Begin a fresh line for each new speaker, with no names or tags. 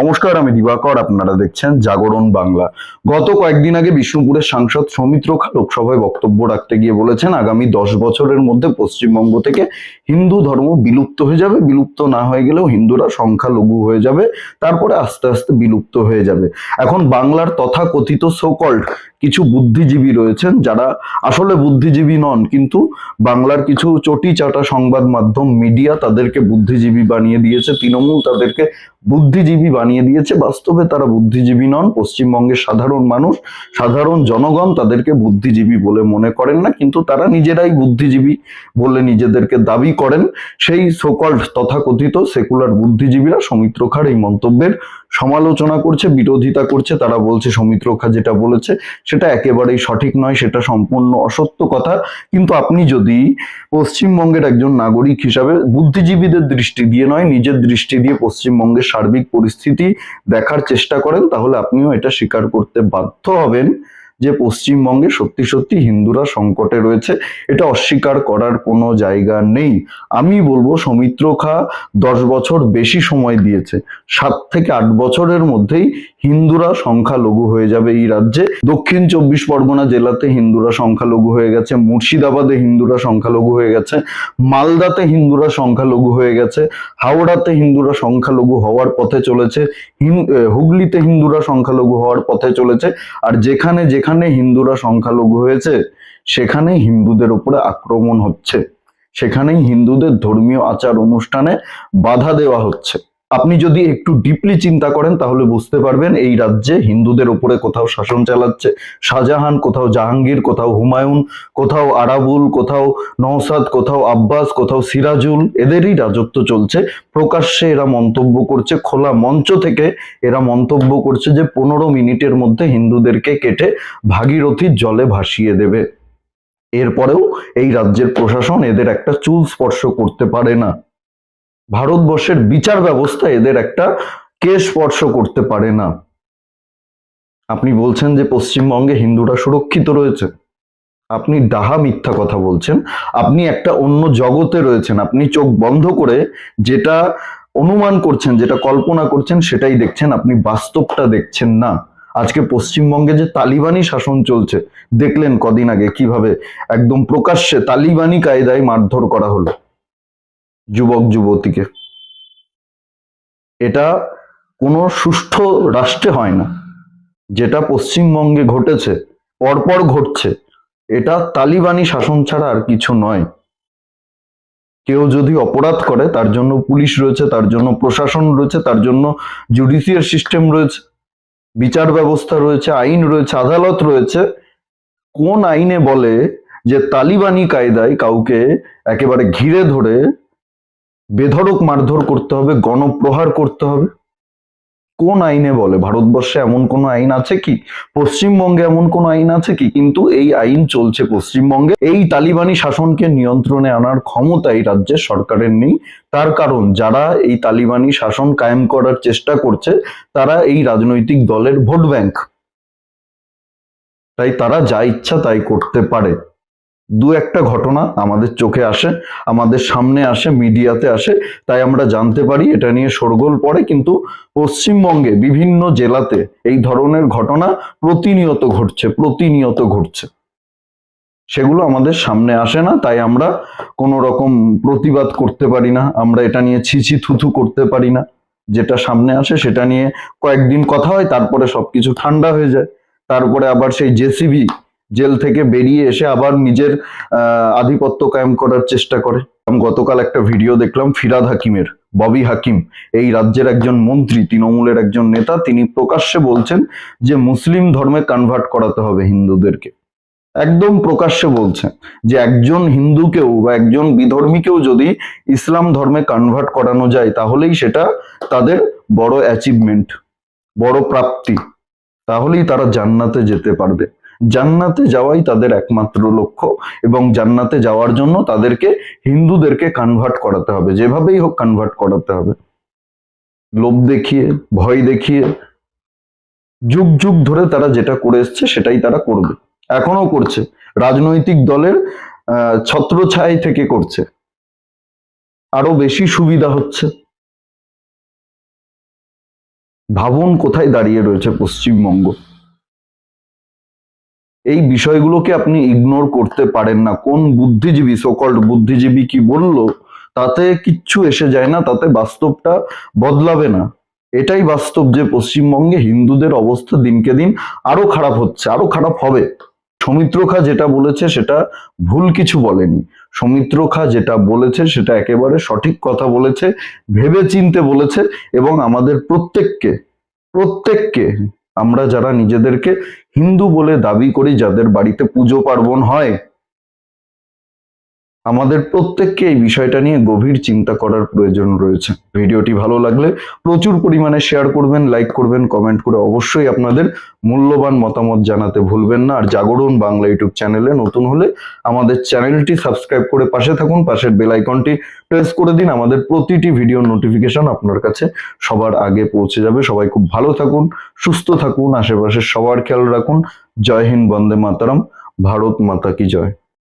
নমস্কার, আমি দিবাকর, আপনারা দেখছেন জাগরণ বাংলা। গত কয়েকদিন আগে বিষ্ণুপুরের সাংসদ সৌমিত্র খা লোকসভায় বক্তব্য রাখতে গিয়ে বলেছেন, আগামী দশ বছরের মধ্যে পশ্চিমবঙ্গ থেকে হিন্দু ধর্ম বিলুপ্ত হয়ে যাবে। বিলুপ্ত না হয়ে গেলেও হিন্দুরা সংখ্যালঘু হয়ে যাবে, তারপরে আস্তে আস্তে বিলুপ্ত হয়ে যাবে। এখন বাংলার তথাকথিত সোকল্ড কিছু বুদ্ধিজীবী রয়েছেন, যারা আসলে বুদ্ধিজীবী নন, কিন্তু বাংলার কিছু চটি চাটা সংবাদ মাধ্যম, মিডিয়া তাদেরকে বুদ্ধিজীবী বানিয়ে দিয়েছে। তৃণমূল তাদেরকে বুদ্ধিজীবী বানিয়ে দিয়েছে। বাস্তবে তারা বুদ্ধিজীবী নন। পশ্চিমবঙ্গের সাধারণ মানুষ, সাধারণ জনগণ তাদেরকে বুদ্ধিজীবী বলে মনে করেন না। কিন্তু তারা নিজেরাই বুদ্ধিজীবী বলে নিজেদেরকে দাবি করেন। সেই সোকল্ড তথাকথিত সেকুলার বুদ্ধিজীবীরা সৌমিত্র খার এই মন্তব্যের সমালোচনা করছে, বিরোধিতা করছে, তারা বলছে সৌমিত্র খা যেটা বলেছে, সেটা একেবারেই সঠিক নয়, সেটা সম্পূর্ণ অসত্য কথা। কিন্তু আপনি যদি পশ্চিমবঙ্গের একজন নাগরিক হিসাবে বুদ্ধিজীবীদের দৃষ্টি দিয়ে নয়, নিজের দৃষ্টি দিয়ে পশ্চিমবঙ্গের সার্বিক পরিস্থিতি দেখার চেষ্টা করেন, তাহলে আপনিও এটা স্বীকার করতে বাধ্য হবেন। যে পশ্চিমবঙ্গে সত্যি সত্যি হিন্দুরা সংকটে রয়েছে, এটা অস্বীকার করার কোনো জায়গা নেই। আমি বলব সৌমিত্র খা দশ বছর বেশি সময় দিয়েছে। সাত থেকে আট বছরের মধ্যেই হিন্দুরা সংখ্যালঘু হয়ে যাবে এই রাজ্যে। দক্ষিণ চব্বিশ পরগনা জেলাতে হিন্দুরা সংখ্যালঘু হয়ে গেছে, মুর্শিদাবাদে হিন্দুরা সংখ্যালঘু হয়ে গেছে, মালদাতে হিন্দুরা সংখ্যালঘু হয়ে গেছে, হাওড়াতে হিন্দুরা সংখ্যালঘু হওয়ার পথে চলেছে হুগলিতে হিন্দুরা সংখ্যালঘু হওয়ার পথে চলেছে, আর যেখানে যেখানে হিন্দুরা সংখ্যালঘু হয়েছে, সেখানে হিন্দুদের উপরে আক্রমণ হচ্ছে। সেখানেই হিন্দুদের ধর্মীয় আচার অনুষ্ঠানে বাধা দেওয়া হচ্ছে। আপনি যদি একটু ডিপলি চিন্তা করেন, তাহলে বুঝতে পারবেন এই রাজ্যে হিন্দুদের উপরে কোথাও শাসন চালাচ্ছে। শাহজাহান, কোথাও জাহাঙ্গীর, কোথাও হুমায়ুন, কোথাও আরাবুল, কোথাও নওসাদ, কোথাও আব্বাস, কোথাও সিরাজুল, এদেরই রাজত্ব চলছে। প্রকাশ্যে এরা মন্তব্য করছে, খোলা মঞ্চ থেকে এরা মন্তব্য করছে যে পনেরো মিনিটের মধ্যে হিন্দুদেরকে কেটে ভাগীরথীর জলে ভাসিয়ে দেবে। এরপরেও এই রাজ্যের প্রশাসন এদের একটা চুল স্পর্শ করতে পারে না। ভারতবর্ষের বিচার ব্যবস্থা এদের একটা কে স্পর্শ করতে পারে না। আপনি বলছেন যে পশ্চিমবঙ্গে হিন্দুরা সুরক্ষিত রয়েছে। আপনি ডাহা মিথ্যা কথা বলছেন। আপনি একটা অন্য জগতে রয়েছেন। আপনি চোখ বন্ধ করে যেটা অনুমান করছেন, যেটা কল্পনা করছেন, সেটাই দেখছেন। আপনি বাস্তবটা দেখছেন না। আজকে পশ্চিমবঙ্গে যে তালিবানি শাসন চলছে, দেখলেন কদিন আগে কীভাবে একদম প্রকাশ্যে তালিবানি কায়দায় মারধর করা হলো। যুবক যুবতীকে। এটা কোনো সুষ্ঠু রাষ্ট্রে হয় না। যেটা পশ্চিমবঙ্গে ঘটেছে, পরপর ঘটছে, এটা তালিবানি শাসন ছাড়া আর কিছু নয়। কেউ যদি অপরাধ করে, তার জন্য পুলিশ রয়েছে, তার জন্য প্রশাসন রয়েছে, তার জন্য জুডিশিয়াল সিস্টেম রয়েছে, বিচার ব্যবস্থা রয়েছে, আইন রয়েছে, আদালত রয়েছে, কোন আইনে বলে যে তালিবানি কায়দায় কাউকে একেবারে ঘিরে ধরে বেধড়ক মারধর করতে হবে, গণপ্রহার করতে হবে। কোন আইনে বলে? ভারতবর্ষে এমন কোন আইন আছে কি? পশ্চিমবঙ্গে এমন কোনো আইন আছে কি? কিন্তু এই আইন চলছে পশ্চিমবঙ্গে। এই তালিবানি শাসনকে নিয়ন্ত্রণে আনার ক্ষমতা এই রাজ্যের সরকারের নেই। তার কারণ, যারা এই তালিবানি শাসন কায়েম করার চেষ্টা করছে, তারা এই রাজনৈতিক দলের ভোট ব্যাংক। তাই তারা যা ইচ্ছা তাই করতে পারে। দু একটা ঘটনা আমাদের চোখে আসে, আমাদের সামনে আসে, মিডিয়াতে আসে, তাই আমরা জানতে পারি এটা নিয়ে শোরগোল পড়ে, কিন্তু পশ্চিমবঙ্গে বিভিন্ন জেলাতে এই ধরনের ঘটনা প্রতিনিয়ত ঘটছে প্রতিনিয়ত ঘটছে। সেগুলো আমাদের সামনে আসে না, তাই আমরা কোনো রকম প্রতিবাদ করতে পারি না, আমরা এটা নিয়ে ছিছি থুথু করতে পারি না। যেটা সামনে আসে সেটা নিয়ে কয়েকদিন কথা হয়, তারপরে সবকিছু ঠান্ডা হয়ে যায়। তারপরে আবার সেই জেসিবি জেল থেকে বেরিয়ে এসে আবার নিজের আধিপত্য কায়েম করার চেষ্টা করে। গতকাল একটা ভিডিও দেখলাম ফিরাদ হাকিমের, ববি হাকিম, এই রাজ্যের একজন মন্ত্রী, তৃণমূলের একজন নেতা, তিনি প্রকাশ্যে বলছেন যে মুসলিম ধর্মে কনভার্ট করাতে হবে হিন্দুদেরকে। একদম প্রকাশ্যে বলছেন যে একজন হিন্দুকেও বা একজন বিধর্মীকেও যদি ইসলাম ধর্মে কনভার্ট করানো যায়, তাহলেই সেটা তাদের বড় অ্যাচিভমেন্ট বড় প্রাপ্তি। তাহলেই তারা জান্নাতে যেতে পারবে। জান্নাতে যাওয়াই তাদের একমাত্র লক্ষ্য এবং জান্নাতে যাওয়ার জন্য তাদেরকে হিন্দুদেরকে কনভার্ট করাতে হবে। যেভাবেই হোক কনভার্ট করাতে হবে। লোভ দেখিয়ে, ভয় দেখিয়ে, যুগ যুগ ধরে তারা যেটা করে এসছে সেটাই তারা করবে। এখনও করছে। রাজনৈতিক দলের ছত্রছায়া থেকে করছে। আরও বেশি সুবিধা হচ্ছে। ভাবুন কোথায় দাঁড়িয়ে রয়েছে পশ্চিমবঙ্গ। এই বিষয়গুলোকে আপনি ইগনোর করতে পারেন না। কোন বুদ্ধিজীবী সকল্ড বুদ্ধিজীবী কি বলল, তাতে কিচ্ছু এসে যায় না, তাতে বাস্তবটা বদলাবে না। এটাই বাস্তব যে পশ্চিমবঙ্গে হিন্দুদের অবস্থা দিনকে দিন আরও খারাপ হচ্ছে, আরও খারাপ হবে। সৌমিত্র খা যেটা বলেছে, সেটা ভুল কিছু বলেনি। সৌমিত্র খা যেটা বলেছে, সেটা একেবারে সঠিক কথা বলেছে ভেবে চিনতে বলেছে, এবং আমাদের প্রত্যেককে প্রত্যেককে, আমরা যারা নিজেদেরকে হিন্দু বলে দাবি করি যাদের বাড়িতে পুজো পার্বণ হয় আমাদের প্রত্যেককে এই বিষয়টা নিয়ে গভীর চিন্তা করার প্রয়োজন রয়েছে। ভিডিওটি ভালো লাগলে প্রচুর পরিমাণে শেয়ার করবেন লাইক করবেন কমেন্ট করে অবশ্যই আপনাদের মূল্যবান মতামত জানাতে ভুলবেন না। আর জাগরণ বাংলা ইউটিউব চ্যানেলে নতুন হলে আমাদের চ্যানেলটি সাবস্ক্রাইব করে পাশে থাকুন। পাশের বেল আইকনটি প্রেস করে দিন। আমাদের প্রতিটি ভিডিও নোটিফিকেশন আপনার কাছে সবার আগে পৌঁছে যাবে। সবাই খুব ভালো থাকুন, সুস্থ থাকুন আশেপাশে সবার খেয়াল রাখুন। জয় হিন্দ, বন্দে মাতারাম। ভারত মাতা কি জয়।